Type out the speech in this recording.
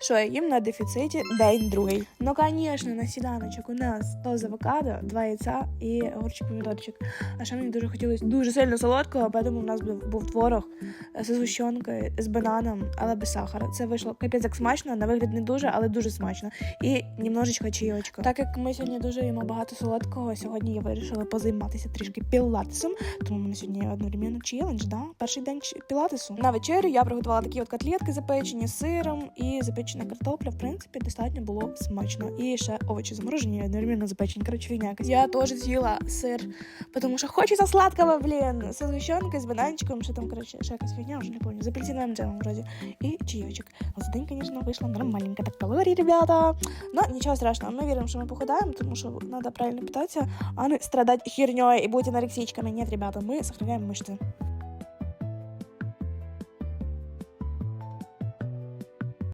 що їм на дефіциті день другий. Ну, звісно, на сніданочок у нас то з авокадо, два яйця і огурчик помідорчик. А ще мені дуже хотілося дуже сильно солодкого, тому у нас був, творог з згущенкою, з бананом, але без сахара. Це вийшло капець як смачно, на вигляд не дуже, але дуже смачно. І немножечко чайочка. Так як ми сьогодні дуже їмо багато солодкого, сьогодні я вирішила позайматися трішки пілатесом, тому мене сьогодні одновременно челендж, да? Перший день пілатесу. На вечерю я приготувала такі от котлетки запечені з сиром і запечена картопля. В принципі, достатньо було смачно. І ще овочі заморожені, одновременно запечені. Коротше, фігня якась. Я теж з'їла сир, тому що хочеться сладкого, блін, з згущенкою, з бананчиком, що там, коротше, ще якась фігня, вже не пам'ятаю, з апельсиновим джемом вроді. І чайочок. За день, звісно, вийшло нормальненько так калорій, ребята. Ну, нічого страшного, ми віримо, що ми похудаємо, тому що треба правильно питатися, а не страдати херньою і бути анорексичками. Ні, ребята, ми сохраняємо мышцы.